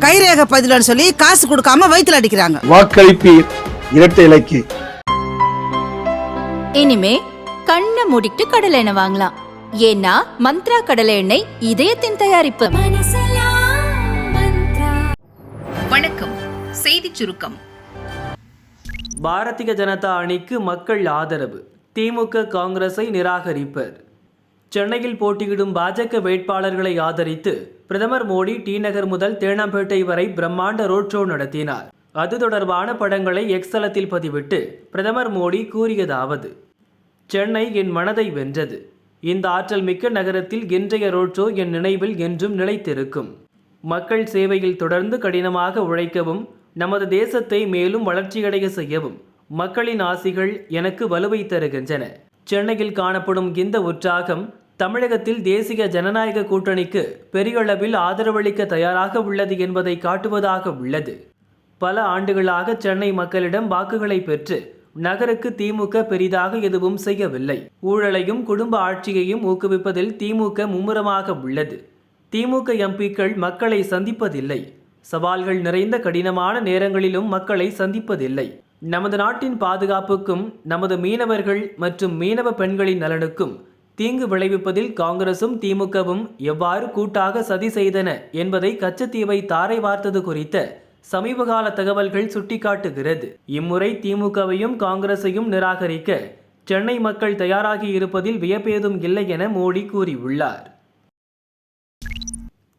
கைரேகை பதிலன்னு சொல்லி காசு கொடுக்காம வயித்துல அடிக்கிறாங்க. வாக்களிப்பீர் இரட்டை இலைக்கு. இனிமே கண்ணை மூடிட்டு கடலை எண்ணெய் வாங்கலாம். ஏன்னா மந்த்ரா கடலை எண்ணெய் இதயத்தின் தயாரிப்பு. வணக்கம் செய்திச் சுருக்கம். பாரதிய ஜனதா அணிக்கு மக்கள் ஆதரவு. திமுக காங்கிரஸை நிராகரிப்பர். சென்னையில் போட்டியிடும் பாஜக வேட்பாளர்களை ஆதரித்து பிரதமர் மோடி டி நகர் முதல் தேனாம்பேட்டை வரை பிரம்மாண்ட ரோட் ஷோ நடத்தினார். அது தொடர்பான படங்களை எக்ஸலத்தில் பதிவிட்டு பிரதமர் மோடி கூறியதாவது சென்னை என் மனதை வென்றது. இந்த ஆற்றல் மிக்க நகரத்தில் இன்றைய ரோட் ஷோ என் நினைவில் என்றும் நிலைத்திருக்கும். மக்கள் சேவையில் தொடர்ந்து கடினமாக உழைக்கவும் நமது தேசத்தை மேலும் வளர்ச்சியடைய செய்யவும் மக்களின் ஆசிகள் எனக்கு வலுவை தருகின்றன. சென்னையில் காணப்படும் இந்த உற்சாகம் தமிழகத்தில் தேசிய ஜனநாயக கூட்டணிக்கு பெரியளவில் ஆதரவளிக்க தயாராக உள்ளது என்பதை காட்டுவதாக உள்ளது. பல ஆண்டுகளாக சென்னை மக்களிடம் வாக்குகளை பெற்று நகருக்கு திமுக பெரிதாக எதுவும் செய்யவில்லை. ஊழலையும் குடும்ப ஆட்சியையும் ஊக்குவிப்பதில் திமுக மும்முரமாக உள்ளது. திமுக எம்பிக்கள் மக்களை சந்திப்பதில்லை. சவால்கள் நிறைந்த கடினமான நேரங்களிலும் மக்களை சந்திப்பதில்லை. நமது நாட்டின் பாதுகாப்புக்கும் நமது மீனவர்கள் மற்றும் மீனவ பெண்களின் நலனுக்கும் தீங்கு விளைவிப்பதில் காங்கிரசும் திமுகவும் எவ்வாறு கூட்டாக சதி செய்தன என்பதை கச்சத்தீவை தாரை வார்த்தது குறித்த சமீபகால தகவல்கள் சுட்டிக்காட்டுகிறது. இம்முறை திமுகவையும் காங்கிரஸையும் நிராகரிக்க சென்னை மக்கள் தயாராகி இருப்பதில் வியப்பேதும் இல்லை என மோடி கூறியுள்ளார்.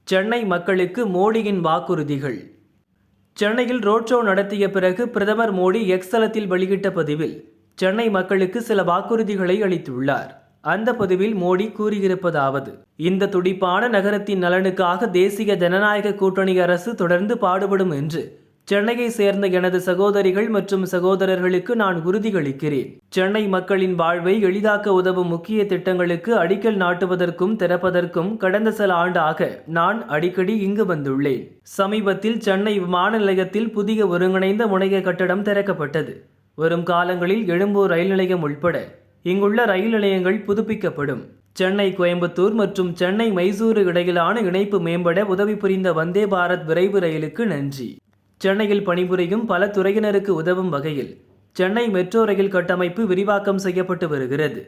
சென்னை மக்களுக்கு மோடியின் வாக்குறுதிகள். சென்னையில் ரோட் ஷோ நடத்திய பிறகு பிரதமர் மோடி எக்ஸலத்தில் வெளியிட்ட பதிவில் சென்னை மக்களுக்கு சில வாக்குறுதிகளை அளித்துள்ளார். அந்த பதிவில் மோடி கூறியிருப்பதாவது இந்த துடிப்பான நகரத்தின் நலனுக்காக தேசிய ஜனநாயக கூட்டணி அரசு தொடர்ந்து பாடுபடும் என்று சென்னையை சேர்ந்த எனது சகோதரிகள் மற்றும் சகோதரர்களுக்கு நான் உறுதியளிக்கிறேன். சென்னை மக்களின் வாழ்வை எளிதாக்க உதவும் முக்கிய திட்டங்களுக்கு அடிக்கல் நாட்டுவதற்கும் திறப்பதற்கும் கடந்த சில ஆண்டாக நான் அடிக்கடி இங்கு வந்துள்ளேன். சமீபத்தில் சென்னை விமான நிலையத்தில் புதிய ஒருங்கிணைந்த முனைய கட்டடம் திறக்கப்பட்டது. வரும் காலங்களில் எழும்பூர் ரயில் நிலையம் உள்பட இங்குள்ள ரயில் நிலையங்கள் புதுப்பிக்கப்படும். சென்னை கோயம்புத்தூர் மற்றும் சென்னை மைசூரு இடையிலான இணைப்பு மேம்பட உதவி புரிந்த வந்தே பாரத் விரைவு ரயிலுக்கு நன்றி. சென்னையில் பணிபுரியும் பல துறையினருக்கு உதவும் வகையில் சென்னை மெட்ரோ ரயில் கட்டமைப்பு விரிவாக்கம் செய்யப்பட்டு வருகிறது.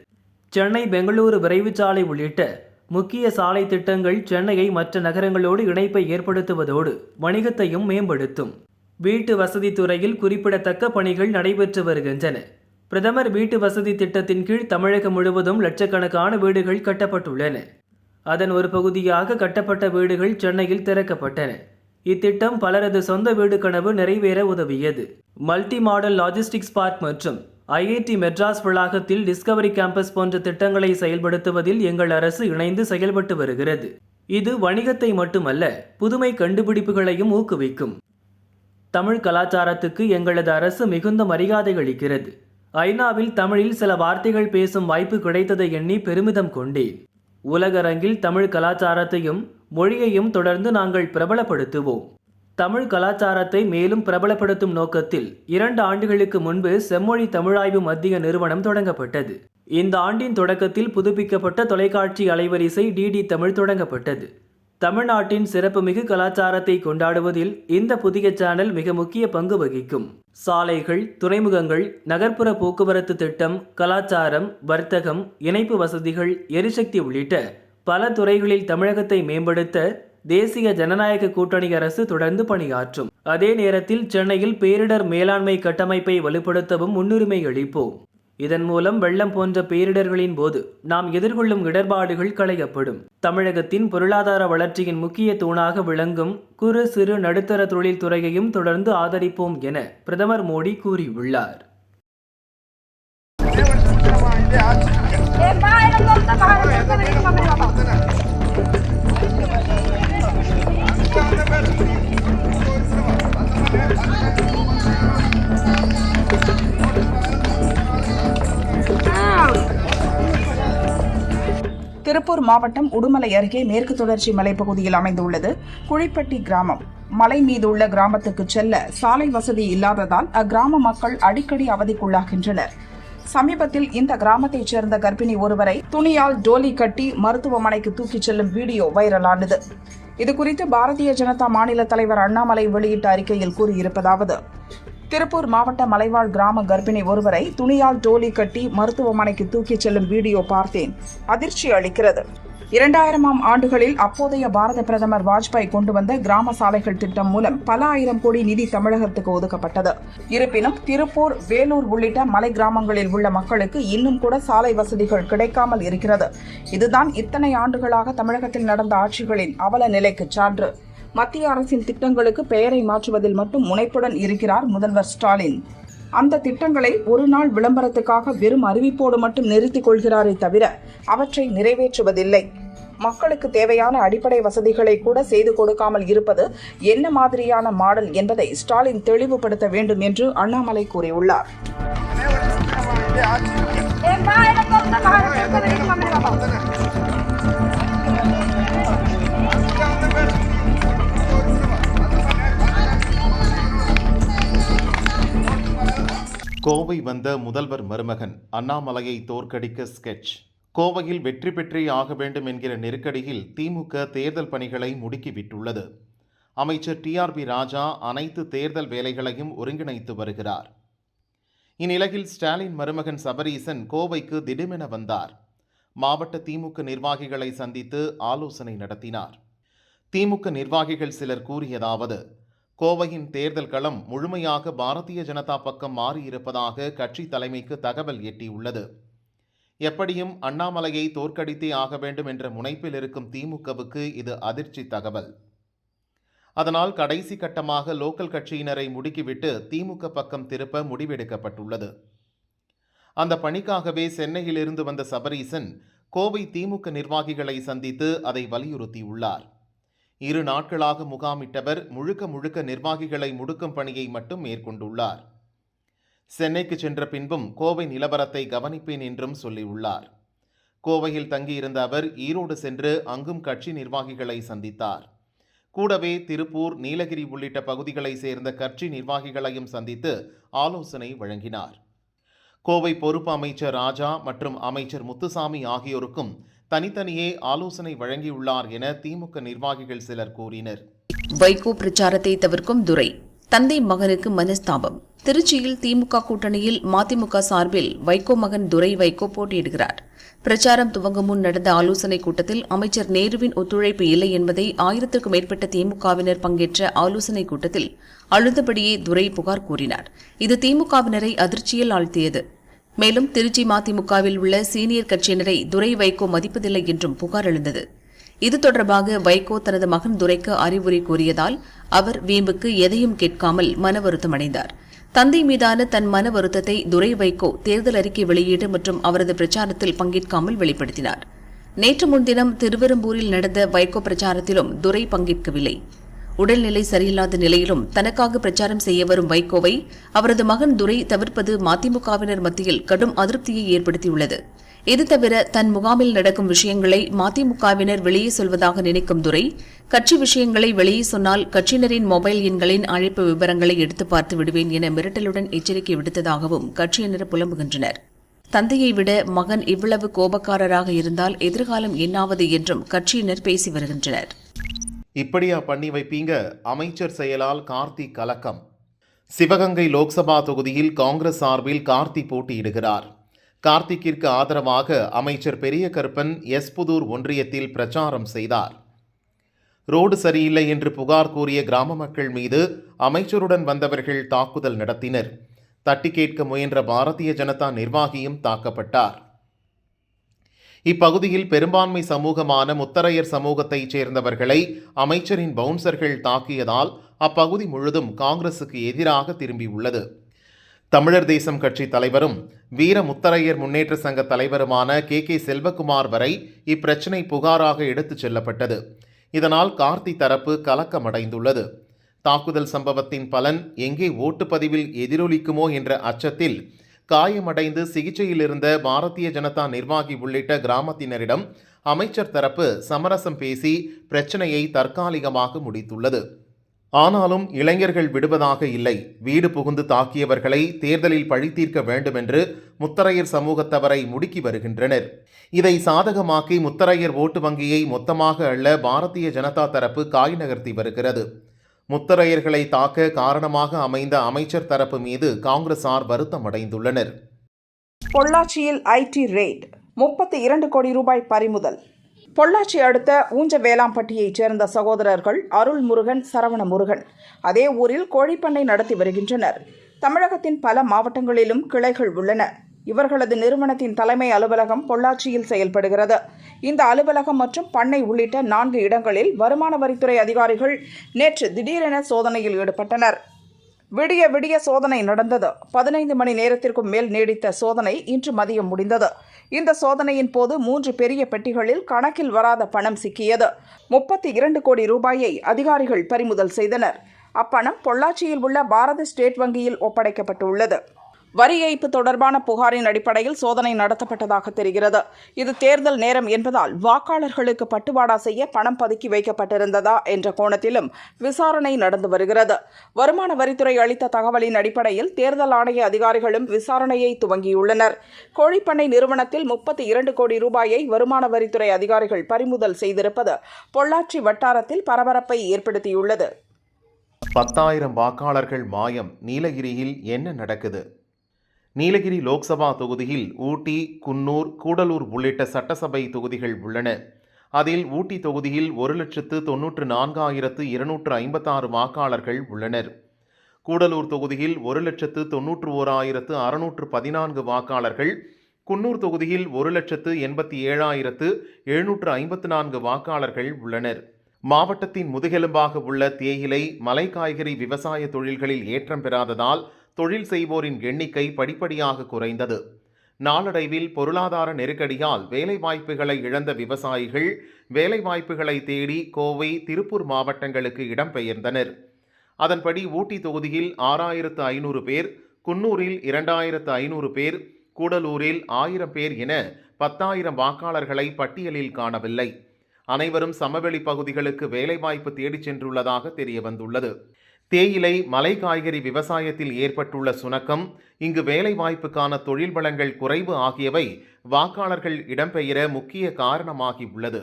சென்னை பெங்களூரு விரைவு சாலை உள்ளிட்ட முக்கிய சாலை திட்டங்கள் சென்னையை மற்ற நகரங்களோடு இணைப்பை ஏற்படுத்துவதோடு வணிகத்தையும் மேம்படுத்தும். வீட்டு வசதி துறையில் குறிப்பிடத்தக்க பணிகள் நடைபெற்று வருகின்றன. பிரதமர் வீட்டு வசதி திட்டத்தின் கீழ் தமிழகம் முழுவதும் லட்சக்கணக்கான வீடுகள் கட்டப்பட்டுள்ளன. அதன் ஒரு பகுதியாக கட்டப்பட்ட வீடுகள் சென்னையில் திறக்கப்பட்டன. இத்திட்டம் பலரது சொந்த வீடு கனவு நிறைவேற உதவியது. மல்டி மாடல் லாஜிஸ்டிக்ஸ் பார்க் மற்றும் ஐஐடி மெட்ராஸ் வளாகத்தில் டிஸ்கவரி கேம்பஸ் போன்ற திட்டங்களை செயல்படுத்துவதில் எங்கள் அரசு இணைந்து செயல்பட்டு வருகிறது. இது வணிகத்தை மட்டுமல்ல புதுமை கண்டுபிடிப்புகளையும் ஊக்குவிக்கும். தமிழ் கலாச்சாரத்துக்கு எங்களது அரசு மிகுந்த மரியாதை அளிக்கிறது. ஐநாவில் தமிழில் சில வார்த்தைகள் பேசும் வாய்ப்பு கிடைத்ததை எண்ணி பெருமிதம் கொண்டேன். உலகரங்கில் தமிழ் கலாச்சாரத்தையும் மொழியையும் தொடர்ந்து நாங்கள் பிரபலப்படுத்துவோம். தமிழ் கலாச்சாரத்தை மேலும் பிரபலப்படுத்தும் நோக்கத்தில் இரண்டு ஆண்டுகளுக்கு முன்பு செம்மொழி தமிழாய்வு மத்திய நிறுவனம் தொடங்கப்பட்டது. இந்த ஆண்டின் தொடக்கத்தில் புதுப்பிக்கப்பட்ட தொலைக்காட்சி அலைவரிசை டிடி தமிழ் தொடங்கப்பட்டது. தமிழ்நாட்டின் சிறப்புமிகு கலாச்சாரத்தை கொண்டாடுவதில் இந்த புதிய சேனல் மிக முக்கிய பங்கு வகிக்கும். சாலைகள் துறைமுகங்கள் நகர்ப்புற போக்குவரத்து திட்டம் கலாச்சாரம் வர்த்தகம் இணைப்பு வசதிகள் எரிசக்தி உள்ளிட்ட பல துறைகளில் தமிழகத்தை மேம்படுத்த தேசிய ஜனநாயக கூட்டணி அரசு தொடர்ந்து பணியாற்றும். அதே நேரத்தில் சென்னையில் பேரிடர் மேலாண்மை கட்டமைப்பை வலுப்படுத்தவும் முன்னுரிமை அளிப்போம். இதன் மூலம் வெள்ளம் போன்ற பேரிடர்களின் போது நாம் எதிர்கொள்ளும் இடர்பாடுகள் களையப்படும். தமிழகத்தின் பொருளாதார வளர்ச்சியின் முக்கிய தூணாக விளங்கும் குறு சிறு நடுத்தர தொழில் துறையையும் தொடர்ந்து ஆதரிப்போம் என பிரதமர் மோடி கூறியுள்ளார். திருப்பூர் மாவட்டம் உடுமலை அருகே மேற்கு தொடர்ச்சி மலைப்பகுதியில் அமைந்துள்ளது. குழிப்பட்டி கிராமம். மலை மீது உள்ள கிராமத்துக்கு செல்ல சாலை வசதி இல்லாததால் அக்கிராம மக்கள் அடிக்கடி அவதிக்குள்ளாகின்றனர். சமீபத்தில் இந்த கிராமத்தைச் சேர்ந்த கர்ப்பிணி ஒருவரை துணியால் டோலி கட்டி மருத்துவமனைக்கு தூக்கிச் செல்லும் வீடியோ வைரலானது. இதுகுறித்து பாரதிய ஜனதா மாநில தலைவர் அண்ணாமலை வெளியிட்ட அறிக்கையில் கூறியிருப்பதாவது திருப்பூர் மாவட்ட மலைவாழ் கிராம கர்ப்பிணி ஒருவரை துணியால் டோலி கட்டி மருத்துவமனைக்கு தூக்கிச் செல்லும் வீடியோ பார்த்தேன். அதிர்ச்சி அளிக்கிறது. இரண்டாயிரமாம் ஆண்டுகளில் அப்போதைய பாரத பிரதமர் வாஜ்பாய் கொண்டு வந்த கிராம சாலைகள் திட்டம் மூலம் பல ஆயிரம் கோடி நிதி தமிழகத்துக்கு ஒதுக்கப்பட்டது. இருப்பினும் திருப்பூர் வேலூர் உள்ளிட்ட மலை கிராமங்களில் உள்ள மக்களுக்கு இன்னும் கூட சாலை வசதிகள் கிடைக்காமல் இருக்கிறது. இதுதான் இத்தனை ஆண்டுகளாக தமிழகத்தில் நடந்த ஆட்சிகளின் அவல நிலைக்கு சான்று. மத்திய அரசின் திட்டங்களுக்கு பெயரை மாற்றுவதில் மட்டும் முனைப்புடன் இருக்கிறார் முதல்வர் ஸ்டாலின். அந்த திட்டங்களை ஒரு நாள் விளம்பரத்துக்காக வெறும் அறிவிப்போடு மட்டும் நிறுத்திக் கொள்கிறாரே தவிர அவற்றை நிறைவேற்றுவதில்லை. மக்களுக்கு தேவையான அடிப்படை வசதிகளை கூட செய்து கொடுக்காமல் இருப்பது என்ன மாதிரியான மாடல் என்பதை ஸ்டாலின் தெளிவுபடுத்த வேண்டும் என்று அண்ணாமலை கூறியுள்ளார். கோவை வந்த முதல்வர் மருமகன் அண்ணாமலையை தோற்கடிக்க ஸ்கெட்ச் கோவையில் வெற்றி பெற்றே ஆக வேண்டும் என்கிற நெருக்கடியில் திமுக தேர்தல் பணிகளை முடுக்கிவிட்டுள்ளது அமைச்சர் டிஆர்பி ராஜா அனைத்து தேர்தல் வேலைகளையும் ஒருங்கிணைத்து வருகிறார். இந்நிலையில் ஸ்டாலின் மருமகன் சபரீசன் கோவைக்கு திடுமென வந்தார். மாவட்ட திமுக நிர்வாகிகளை சந்தித்து ஆலோசனை நடத்தினார். திமுக நிர்வாகிகள் சிலர் கூறியதாவது கோவையின் தேர்தல் களம் முழுமையாக பாரதிய ஜனதா பக்கம் மாறியிருப்பதாக கட்சி தலைமைக்கு தகவல் எட்டியுள்ளது. எப்படியும் அண்ணாமலையை தோற்கடித்தே ஆக வேண்டும் என்ற முனைப்பில் இருக்கும் திமுகவுக்கு இது அதிர்ச்சி தகவல். அதனால் கடைசி கட்டமாக லோக்கல் கட்சியினரை முடுக்கிவிட்டு திமுக பக்கம் திருப்ப முடிவெடுக்கப்பட்டுள்ளது. அந்த பணிக்காகவே சென்னையிலிருந்து வந்த சபரீசன் கோவை திமுக நிர்வாகிகளை சந்தித்து அதை வலியுறுத்தியுள்ளார். இரு நாட்களாக முகாமிட்டவர் முழுக்க முழுக்க நிர்வாகிகளை முடுக்கும் பணியை மட்டும் மேற்கொண்டுள்ளார். சென்னைக்கு சென்ற பின்பும் கோவை நிலவரத்தை கவனிப்பேன் என்றும் சொல்லியுள்ளார். கோவையில் தங்கியிருந்த அவர் ஈரோடு சென்று அங்கும் கட்சி நிர்வாகிகளை சந்தித்தார். கூடவே திருப்பூர் நீலகிரி உள்ளிட்ட பகுதிகளை சேர்ந்த கட்சி நிர்வாகிகளையும் சந்தித்து ஆலோசனை வழங்கினார். கோவை பொறுப்பு அமைச்சர் ராஜா மற்றும் அமைச்சர் முத்துசாமி ஆகியோருக்கும் தனித்தனியே ஆலோசனை வழங்கியுள்ளார் என திமுக நிர்வாகிகள் சிலர் கூறினர். வைகோ பிரச்சாரத்தை தவிர்க்கும் துரை தந்தை மகனுக்கு மனஸ்தாபம். திருச்சியில் திமுக கூட்டணியில் மதிமுக சார்பில் வைகோ மகன் துரை வைகோ போட்டியிடுகிறார். பிரச்சாரம் துவங்கும் முன் நடந்த ஆலோசனைக் கூட்டத்தில் அமைச்சர் நேருவின் ஒத்துழைப்பு இல்லை என்பதை ஆயிரத்திற்கும் மேற்பட்ட திமுகவினர் பங்கேற்ற ஆலோசனைக் கூட்டத்தில் அழுந்தபடியே துரை புகார் கூறினார். இது திமுகவினரை அதிர்ச்சியில் ஆழ்த்தியது. மேலும் திருச்சி மதிமுகவில் உள்ள சீனியர் கட்சியினரை துரை வைகோ மதிப்பதில்லை என்றும் புகார் எழுந்தது. இது தொடர்பாக வைகோ தனது மகன் துரைக்கு அறிவுரை கூறியதால் அவர் வீம்புக்கு எதையும் கேட்காமல் மன வருத்தம் அடைந்தார். தந்தை மீதான தன் மன வருத்தத்தை துரை வைகோ தேர்தல் அறிக்கை வெளியீடு மற்றும் அவரது பிரச்சாரத்தில் பங்கேற்காமல் வெளிப்படுத்தினார். நேற்று முன்தினம் திருவெரும்பூரில் நடந்த வைகோ பிரச்சாரத்திலும் துரை பங்கேற்கவில்லை. உடல்நிலை சரியில்லாத நிலையிலும் தனக்காக பிரச்சாரம் செய்ய வரும் வைகோவை அவரது மகன் துரை தவிர்ப்பது மதிமுகவினர் மத்தியில் கடும் அதிருப்தியை ஏற்படுத்தியுள்ளது. இது தவிர தன் முகாமில் நடக்கும் விஷயங்களை மதிமுகவினர் வெளியே சொல்வதாக நினைக்கும் துரை கட்சி விஷயங்களை வெளியே சொன்னால் கட்சியினரின் மொபைல் எண்களின் அழைப்பு விவரங்களை எடுத்து பார்த்து விடுவேன் என மிரட்டலுடன் எச்சரிக்கை விடுத்ததாகவும் கட்சியினர் புலம்புகின்றனர். தந்தையை விட மகன் இவ்வளவு கோபக்காரராக இருந்தால் எதிர்காலம் என்னாவது என்றும் கட்சியினர் பேசி வருகின்றனர். இப்படியா பண்ணி வைப்பீங்க? அமைச்சர் செயலால் கார்த்தி கலக்கம். சிவகங்கை லோக்சபா தொகுதியில் காங்கிரஸ் சார்பில் கார்த்தி போட்டியிடுகிறார். கார்த்திக்கிற்கு ஆதரவாக அமைச்சர் பெரிய கருப்பன் எஸ்புதூர் ஒன்றியத்தில் பிரச்சாரம் செய்தார். ரோடு சரியில்லை என்று புகார் கூறிய கிராம மக்கள் மீது அமைச்சருடன் வந்தவர்கள் தாக்குதல் நடத்தினர். தட்டி கேட்க முயன்ற பாரதிய ஜனதா நிர்வாகியும் தாக்கப்பட்டார். இப்பகுதியில் பெரும்பான்மை சமூகமான முத்தரையர் சமூகத்தைச் சேர்ந்தவர்களை அமைச்சரின் பவுன்சர்கள் தாக்கியதால் அப்பகுதி முழுதும் காங்கிரசுக்கு எதிராக திரும்பியுள்ளது. தமிழர் தேசம் கட்சி தலைவரும் வீர முத்தரையர் முன்னேற்ற சங்க தலைவருமான கே. கே. செல்வகுமார் வரை இப்பிரச்சினை புகாராக எடுத்துச் செல்லப்பட்டது. இதனால் கார்த்தி தரப்பு கலக்கமடைந்துள்ளது. தாக்குதல் சம்பவத்தின் பலன் எங்கே ஓட்டுப்பதிவில் எதிரொலிக்குமோ என்ற அச்சத்தில் காயமடைந்து சிகிச்சையில் இருந்த பாரதிய ஜனதா நிர்வாகி உள்ளிட்ட கிராமத்தினரிடம் அமைச்சர் தரப்பு சமரசம் பேசி பிரச்சனையை தற்காலிகமாக முடித்துள்ளது. ஆனாலும் இளைஞர்கள் விடுவதாக இல்லை. வீடு புகுந்து தாக்கியவர்களை தேர்தலில் பழித்தீர்க்க வேண்டும் என்று முத்தரையர் சமூகத்தவரை முடுக்கி வருகின்றனர். இதை சாதகமாக்கி முத்தரையர் ஓட்டு வங்கியை மொத்தமாக அள்ள பாரதிய ஜனதா தரப்பு காய் நகர்த்தி வருகிறது. முத்தரையர்களை தாக்க காரணமாக அமைந்த அமைச்சர் தரப்பு மீது காங்கிரசார் வருத்தம் அடைந்துள்ளனர் பொள்ளாச்சியில் ஐடி ரெய்ட் முப்பத்தி இரண்டு கோடி ரூபாய் பறிமுதல். பொள்ளாச்சி அடுத்த ஊஞ்ச வேளாம்பட்டியைச் சேர்ந்த சகோதரர்கள் அருள் முருகன் சரவண முருகன் அதே ஊரில் கோழிப்பண்ணை நடத்தி வருகின்றனர். தமிழகத்தின் பல மாவட்டங்களிலும் கிளைகள் உள்ளன. இவர்களது நிறுவனத்தின் தலைமை அலுவலகம் பொள்ளாச்சியில் செயல்படுகிறது. இந்த அலுவலகம் மற்றும் பண்ணை உள்ளிட்ட நான்கு இடங்களில் வருமான வரித்துறை அதிகாரிகள் நேற்று திடீரென சோதனையில் ஈடுபட்டனர். விடிய விடிய சோதனை நடந்தது. பதினைந்து மணி நேரத்திற்கும் மேல் நீடித்த சோதனை இன்று மதியம் முடிந்தது. இந்த சோதனையின் போது மூன்று பெரிய பெட்டிகளில் கணக்கில் வராத பணம் சிக்கியது. முப்பத்தி இரண்டு கோடி ரூபாயை அதிகாரிகள் பறிமுதல் செய்தனர். அப்பணம் பொள்ளாச்சியில் உள்ள பாரத ஸ்டேட் வங்கியில் ஒப்படைக்கப்பட்டுள்ளது. வரி ஏய்ப்பு தொடர்பான புகாரின் அடிப்படையில் சோதனை நடத்தப்பட்டதாக தெரிகிறது. இது தேர்தல் நேரம் என்பதால் வாக்காளர்களுக்கு பட்டுவாடா செய்ய பணம் பதுக்கி வைக்கப்பட்டிருந்ததா என்ற கோணத்திலும் விசாரணை நடந்து வருகிறது. வருமான வரித்துறை அளித்த தகவலின் அடிப்படையில் தேர்தல் ஆணைய அதிகாரிகளும் விசாரணையை துவங்கியுள்ளனர். கோழிப்பண்ணை நிறுவனத்தில் முப்பத்தி இரண்டு கோடி ரூபாயை வருமான வரித்துறை அதிகாரிகள் பறிமுதல் செய்திருப்பது பொள்ளாச்சி வட்டாரத்தில் பரபரப்பை ஏற்படுத்தியுள்ளது. பத்தாயிரம் வாக்காளர்கள் மாயம் நீலகிரியில் என்ன நடக்குது? நீலகிரி லோக்சபா தொகுதியில் ஊட்டி குன்னூர் கூடலூர் உள்ளிட்ட சட்டசபை தொகுதிகள் உள்ளன. அதில் ஊட்டி தொகுதியில் ஒரு லட்சத்து தொன்னூற்று நான்காயிரத்து இருநூற்று ஐம்பத்தாறு வாக்காளர்கள் உள்ளனர். கூடலூர் தொகுதியில் ஒரு லட்சத்து தொன்னூற்று ஓராயிரத்து அறுநூற்று பதினான்கு வாக்காளர்கள். குன்னூர் தொகுதியில் ஒரு லட்சத்து எண்பத்தி ஏழாயிரத்து எழுநூற்று ஐம்பத்து நான்கு வாக்காளர்கள் உள்ளனர். மாவட்டத்தின் முதுகெலும்பாக உள்ள தேயிலை மலை காய்கறி விவசாய தொழில்களில் ஏற்றம் பெறாததால் தொழில் செய்வோரின் எண்ணிக்கை படிப்படியாக குறைந்தது. நாளடைவில் பொருளாதார நெருக்கடியால் வேலைவாய்ப்புகளை இழந்த விவசாயிகள் வேலைவாய்ப்புகளை தேடி கோவை திருப்பூர் மாவட்டங்களுக்கு இடம்பெயர்ந்தனர். அதன்படி ஊட்டி தொகுதியில் ஆறாயிரத்து ஐநூறு பேர் குன்னூரில் இரண்டாயிரத்து ஐநூறு பேர் கூடலூரில் ஆயிரம் பேர் என பத்தாயிரம் வாக்காளர்களை பட்டியலில் காணவில்லை. அனைவரும் சமவெளி பகுதிகளுக்கு வேலைவாய்ப்பு தேடிச் சென்றுள்ளதாக தெரியவந்துள்ளது. தேயிலை மலை காய்கறி விவசாயத்தில் ஏற்பட்டுள்ள சுணக்கம் இங்கு வேலைவாய்ப்புக்கான தொழில் வளங்கள் குறைவு ஆகியவை வாக்காளர்கள் இடம்பெயர முக்கிய காரணமாகி உள்ளது.